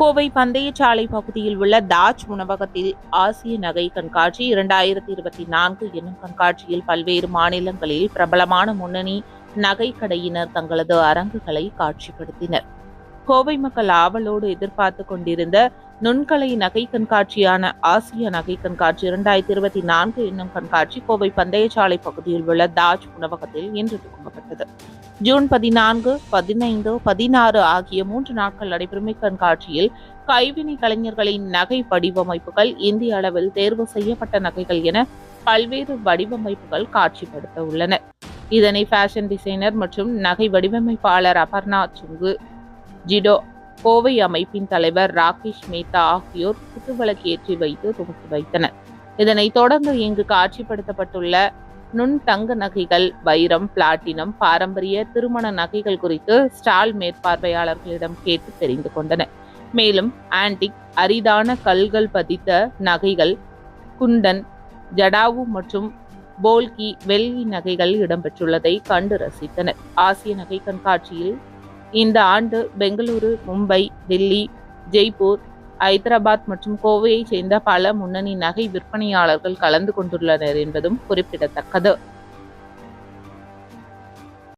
கோவை பந்தயச்சாலை பகுதியில் உள்ள தாஜ் உணவகத்தில் ஆசிய நகை கண்காட்சி இரண்டாயிரத்தி இருபத்தி நான்கு என்னும் கண்காட்சியில் பல்வேறு மாநிலங்களில் பிரபலமான முன்னணி நகை கடையினர் தங்களது அரங்குகளை காட்சிப்படுத்தினர். கோவை மக்கள் ஆவலோடு எதிர்பார்த்து கொண்டிருந்த நுண்கலை நகை கண்காட்சியான ஆசிய நகை கண்காட்சி இரண்டாயிரத்தி இருபத்தி நான்கு என்னும் கண்காட்சி கோவை பந்தயசாலை பகுதியில் உள்ள தாஜ் உணவகத்தில் இன்று துவங்கப்பட்டது. ஜூன் பதினான்கு பதினைந்து பதினாறு ஆகிய மூன்று நாட்கள் நடைபெறும் இக்கண்காட்சியில் கைவினை கலைஞர்களின் நகை வடிவமைப்புகள் இந்திய அளவில் தேர்வு செய்யப்பட்ட நகைகள் என பல்வேறு வடிவமைப்புகள் காட்சிப்படுத்த உள்ளன இதனை ஃபேஷன் டிசைனர் மற்றும் நகை வடிவமைப்பாளர் அபர்ணா சுங்கு ஜிடோ கோவை அமைப்பின் தலைவர் ராகேஷ் மேத்தா ஆகியோர் குத்துவிளக்கு ஏற்றி வைத்து துவக்கி வைத்தனர். இதனைத் தொடர்ந்து இங்கு காட்சிப்படுத்தப்பட்டுள்ள நுண் தங்க நகைகள் வைரம் பிளாட்டினம் பாரம்பரிய திருமண நகைகள் குறித்து ஸ்டால் மேற்பார்வையாளர்களிடம் கேட்டு தெரிந்து கொண்டனர். மேலும் ஆன்டிக் அரிதான கல்கள் பதித்த நகைகள் குண்டன் ஜடாவு மற்றும் போல்கி வெள்ளி நகைகள் இடம்பெற்றுள்ளதை கண்டு ரசித்தனர். ஆசிய நகை கண்காட்சியில் இந்த ஆண்டு பெங்களூரு மும்பை டெல்லி ஜெய்ப்பூர் ஐதராபாத் மற்றும் கோவையைச் சேர்ந்த பல முன்னணி நகை விற்பனையாளர்கள் கலந்து கொண்டுள்ளனர் என்பதும் குறிப்பிடத்தக்கது.